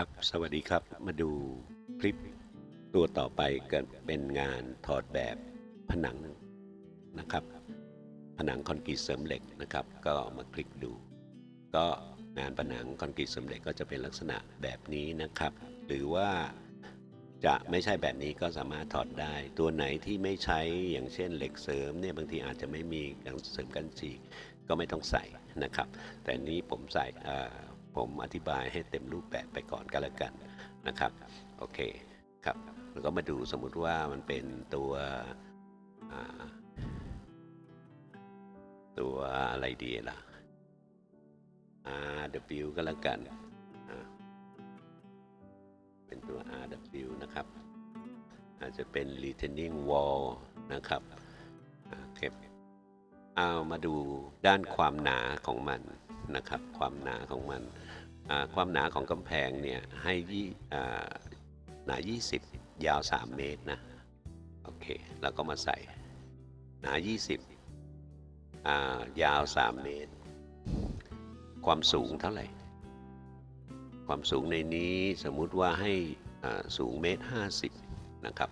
ครับ สวัสดีครับ มาดูคลิปตัวต่อไปกันเป็นงานถอดแบบผนังนะครับ ผนังคอนกรีตเสริมเหล็กนะครับ ก็มาคลิกดู ก็งานผนังคอนกรีตเสริมเหล็กก็จะเป็นลักษณะแบบนี้นะครับ หรือว่าจะไม่ใช่แบบนี้ก็สามารถถอดได้ ตัวไหนที่ไม่ใช้อย่างเช่นเหล็กเสริมเนี่ยบางทีอาจจะไม่มีการเสริมกันฉีกก็ไม่ต้องใส่นะครับ แต่นี้ผมใส่ ผมอธิบายให้เต็มรูปแบบไปก่อนก็แล้วกันนะครับโอเคครับแล้วก็มาดูสมมุติว่ามันเป็นตัวตัวอะไรดีล่ะ RW ก็แล้วกัน เป็นตัว RW นะครับ อาจจะเป็น retaining wall นะครับอ่าเก็บเอามาดูด้านความหนาของมันนะครับ ความหนาของมัน ความหนาของกำแพงเนี่ยให้ยี่หนา 20 ยาว 3 เมตรนะ โอเค แล้วก็มาใส่ หนา 20อ่ายาว 3 เมตร ความสูงเท่าไหร่ ความสูงในนี้สมมุติว่าให้สูงเมตรห้าสิบนะครับ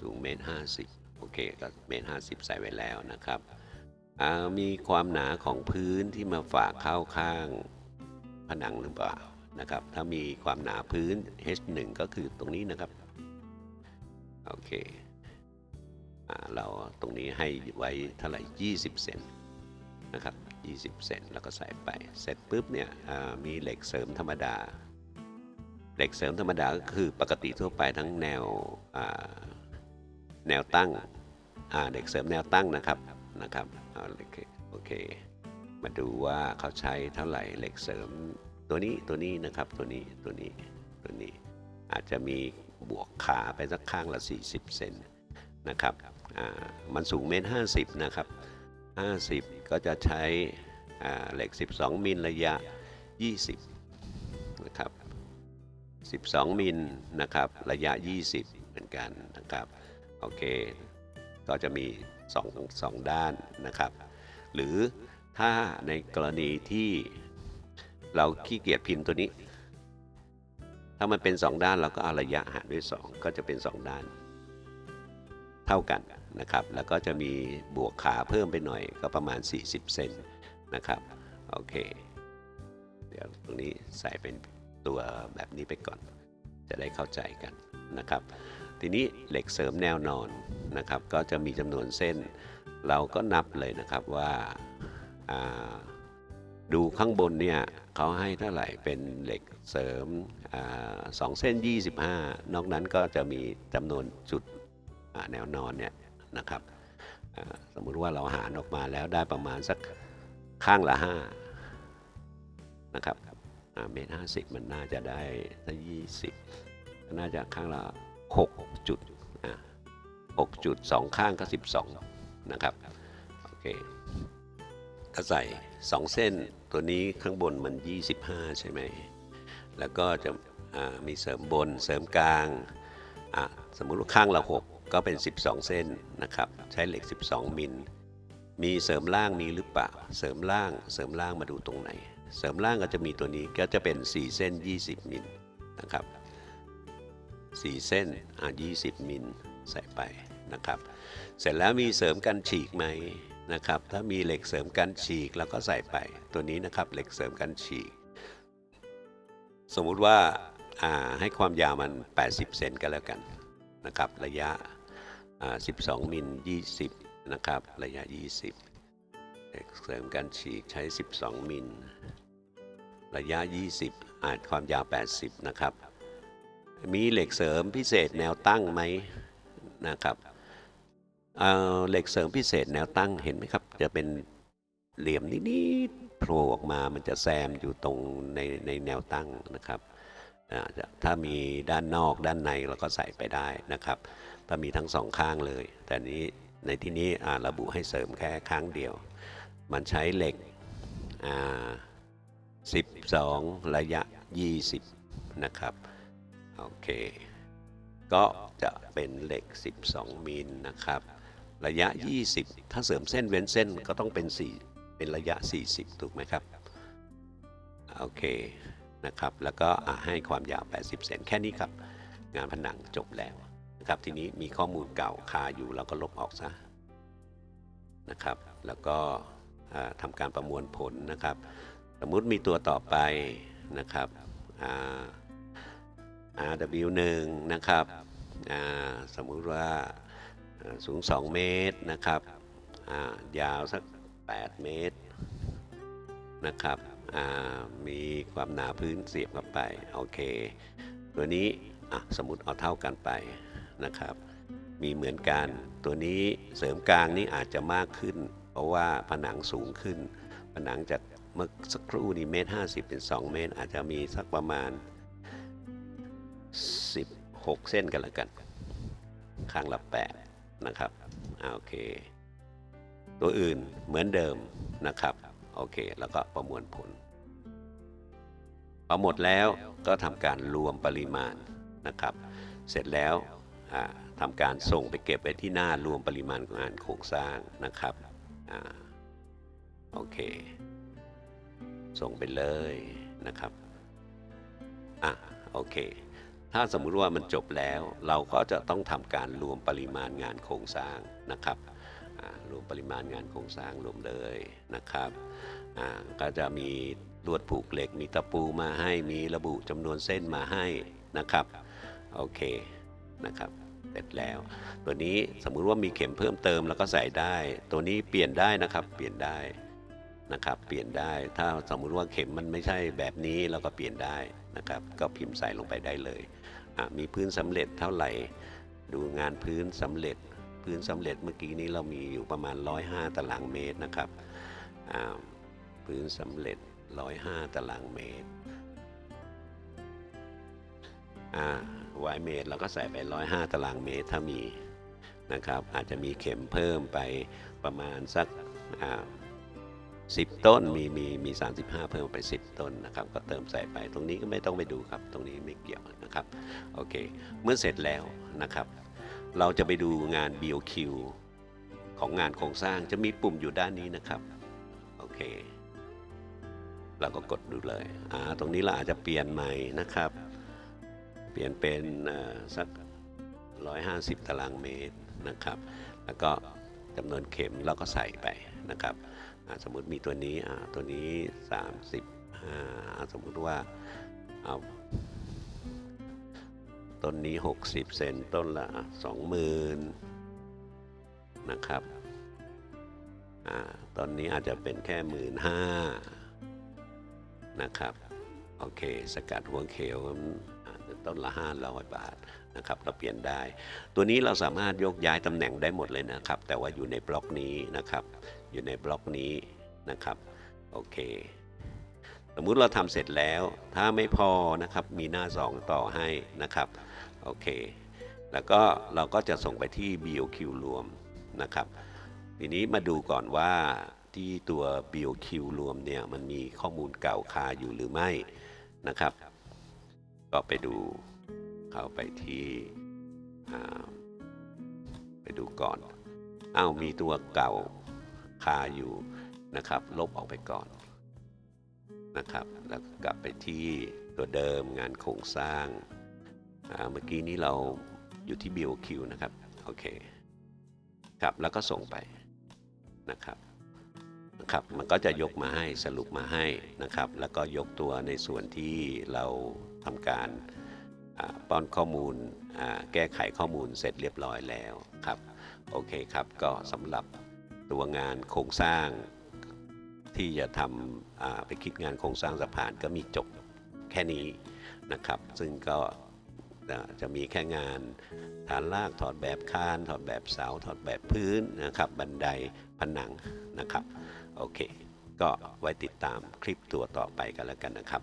สูงเมตรห้าสิบโอเค ก็เมตรห้าสิบใส่ไว้แล้วนะครับ มีความหนาของพื้นที่มาฝากเข้าข้าง ผนังหรือเปล่านะครับ ถ้ามีความหนาพื้น H1 ก็คือตรงนี้นะครับ โอเคอเราตรงนี้ให้ไว้เท่าไหร่ 20 เซนนะครับ 20 เซนแล้วก็ใส่ไป เสร็จปุ๊บเนี่ยมีเหล็กเสริมธรรมดา เหล็กเสริมธรรมดาก็คือปกติทั่วไปทั้งแนวแนวตั้งเหล็กเสริมแนวตั้งนะครับนะครับโอเคโอเค มาดูว่าเขาใช้เท่าไหร่เหล็กเสริมตัวนี้ตัวนี้นะครับตัวนี้ตัวนี้ตัวนี้ อาจจะมีบวกขาไปสักข้างละ 40 เซนนะครับมันสูงเมตรห้าสิบนะครับ 50 ก็จะใช้เหล็ก 12 มิลระยะ 20 นะครับ 12 มิลนะครับ ระยะ 20 เหมือนกันนะครับ โอเค ก็จะมี2 2ด้านนะครับ หรือ ถ้าในกรณีที่เราขี้เกียจพิมพ์ตัวนี้ ถ้ามันเป็น 2 ด้านเราก็เอาระยะหารด้วย 2 ก็จะเป็น 2 ด้าน เท่ากันนะครับ แล้วก็จะมีบวกขาเพิ่มไปหน่อยก็ประมาณ 40 เซนนะครับ โอเค เดี๋ยวตรงนี้ใส่เป็นตัวแบบนี้ไปก่อน จะได้เข้าใจกันนะครับ ทีนี้เหล็กเสริมแนวนอนนะครับ ก็จะมีจำนวนเส้น เราก็นับเลยนะครับว่าอ่า ดูข้างบนเนี่ยเขาให้เท่าไหร่เป็นเหล็กเสริมอสองเส้น 25 นอกนั้นก็จะมีจำนวนจุดแนวนอนเนี่ยนะครับสมมุติว่าเราหารออกมาแล้วได้ประมาณสักข้างละ5นะครับเมตรห้าสิบมันน่าจะได้ถ้ายี่สิบน่าจะข้างละ6จุดอ่า6จุดสองข้างก็12นะครับ โอเค ก็ใส่ 2 เส้น ตัวนี้ข้างบนมัน 25 ใช่ไหม แล้วก็จะมีเสริมบนเสริมกลาง สมมุติว่าข้างละ 6 ก็เป็น 12 เส้นนะครับ ใช้เหล็ก 12 มิล มีเสริมล่างมีหรือเปล่า เสริมล่างเสริมล่างมาดูตรงไหน เสริมล่างก็จะมีตัวนี้ก็จะเป็น 4 เส้น 20 มิลนะครับ 4 เส้นอะ20 มิลใส่ไปนะครับ เสร็จแล้วมีเสริมกันฉีกไหม นะครับถ้ามีเหล็กเสริมกันฉีกเราก็ใส่ไปตัวนี้นะครับเหล็กเสริมกันฉีก สมมุติว่าให้ความยาวมัน 80 เซนก็แล้วกันนะครับระยะอ่า12 มิล 20 นะครับ ระยะ 20 เหล็กเสริมกันฉีกใช้ 12 มิล ระยะ 20 อาจความยาว 80 นะครับ มีเหล็กเสริมพิเศษแนวตั้งไหมนะครับ เอ่อเหล็กเสริมพิเศษแนวตั้งเห็นไหมครับ จะเป็นเหลี่ยมนิดๆโผล่ออกมามันจะแซมอยู่ตรงในในแนวตั้งนะครับถ้ามีด้านนอกด้านในเราก็ใส่ไปได้นะครับถ้ามีทั้งสองข้างเลย แต่นี้ในที่นี้ระบุให้เสริมแค่ข้างเดียว มันใช้เหล็ก12 ระยะ 20 นะครับ โอเค ก็จะเป็นเหล็ก 12 มิลนะครับ ระยะ 20 ถ้าเสริมเส้นเว้นเส้นก็ต้องเป็น 4 เป็นระยะ 40 ถูกไหมครับ โอเคนะครับ แล้วก็ให้ความยาว 80 เซนแค่นี้ครับ งานผนังจบแล้วนะครับ ทีนี้มีข้อมูลเก่าคาอยู่เราก็ลบออกซะนะครับ แล้วก็อ่าทำการประมวลผลนะครับ สมมุติมีตัวต่อไปนะครับ RW1 นะครับ สมมุติว่า สูง 2 เมตรนะครับยาวสัก 8 เมตรนะครับมีความหนาพื้นเสียบเข้าไปโอเค ตัวนี้สมมติเอาเท่ากันไปนะครับ มีเหมือนกันตัวนี้เสริมกลางนี่อาจจะมากขึ้น เพราะว่าผนังสูงขึ้น ผนังจากเมื่อสักครู่นี้เมตรห้าสิบเป็น2เมตร อาจจะมีสักประมาณ 16 เส้นกันละกัน ข้างละ8 นะครับโอเค ตัวอื่นเหมือนเดิมนะครับโอเค แล้วก็ประมวลผลพอหมดแล้วก็ทำการรวมปริมาณนะครับ เสร็จแล้วทำการส่งไปเก็บไว้ที่หน้ารวมปริมาณงานโครงสร้างนะครับอโอเค ส่งไปเลยนะครับอะโอเค ถ้าสมมุติว่ามันจบแล้ว เราก็จะต้องทำการรวมปริมาณงานโครงสร้างนะครับรวมปริมาณงานโครงสร้างรวมเลยนะครับก็จะมีลวดผูกเหล็กมีตะปูมาให้มีระบุจำนวนเส้นมาให้นะครับโอเคนะครับเสร็จแล้ว ตัวนี้สมมุติว่ามีเข็มเพิ่มเติมแล้วก็ใส่ได้ ตัวนี้เปลี่ยนได้นะครับ เปลี่ยนได้นะครับ เปลี่ยนได้ถ้าสมมุติว่าเข็มมันไม่ใช่แบบนี้เราก็เปลี่ยนได้ นะครับ ก็พิมพ์ใส่ลงไปได้เลยมีพื้นสำเร็จเท่าไหร่ ดูงานพื้นสำเร็จ พื้นสำเร็จเมื่อกี้นี้เรามีอยู่ประมาณ 105 ตารางเมตรนะครับพื้นสำเร็จ 105 ตารางเมตรวายเมตรเราก็ใส่ไป 105 ตารางเมตรถ้ามีนะครับ อาจจะมีเข็มเพิ่มไปประมาณสักอ่า 10 ต้นมีมีมี 35 เพิ่มไป 10 ต้นนะครับ ก็เติมใส่ไปตรงนี้ก็ไม่ต้องไปดูครับ ตรงนี้ไม่เกี่ยวนะครับโอเค เมื่อเสร็จแล้วนะครับ เราจะไปดูงาน BOQ ของงานโครงสร้างจะมีปุ่มอยู่ด้านนี้นะครับโอเคเราก็กดดูเลยอ่าตรงนี้เราอาจจะเปลี่ยนใหม่นะครับ เปลี่ยนเป็นเอ่อสัก 150 ตารางเมตรนะครับ แล้วก็จำนวนเข็มเราก็ใส่ไปนะครับ สมมติมีตัวนี้ตัวนี้ 35 สมมติว่าเอาต้นนี้ 60 เซนต้นละ 20,000 นะครับอต้นนี้อาจจะเป็นแค่15,000นะครับ โอเค สกัดหัวเขียวต้นละ 500 บาท นะครับเราเปลี่ยนได้ ตัวนี้เราสามารถยกย้ายตำแหน่งได้หมดเลยนะครับ แต่ว่าอยู่ในบล็อกนี้นะครับ อยู่ในบล็อกนี้นะครับโอเคสมมุติเราทำเสร็จแล้ว ถ้าไม่พอนะครับมีหน้า 2 ต่อให้นะครับโอเค แล้วก็เราก็จะส่งไปที่ BOQ รวมนะครับ ทีนี้มาดูก่อนว่าที่ตัว BOQ รวมเนี่ยมันมีข้อมูลเก่าคาอยู่หรือไม่นะครับ ก็ไปดู เข้าไปที่ไปดูก่อนอ้าวมีตัวเก่าคาอยู่นะครับ ลบออกไปก่อนนะครับ แล้วกลับไปที่ตัวเดิมงานโครงสร้างเมื่อกี้นี้เราอยู่ที่ BOQ นะครับ โอเคครับแล้วก็ส่งไปนะครับนะครับ มันก็จะยกมาให้สรุปมาให้นะครับ แล้วก็ยกตัวในส่วนที่เราทำการ ป้อนข้อมูลแก้ไขข้อมูลเสร็จเรียบร้อยแล้วครับโอเคครับก็สำหรับตัวงานโครงสร้างที่จะทำไปคิดงานโครงสร้างสะพานก็มีจบแค่นี้นะครับ ซึ่งก็จะมีแค่งานฐานลากถอดแบบคาน ถอดแบบเสาถอดแบบพื้นนะครับ บันไดผนังนะครับ โอเค ก็ไว้ติดตามคลิปตัวต่อไปกันแล้วกันนะครับ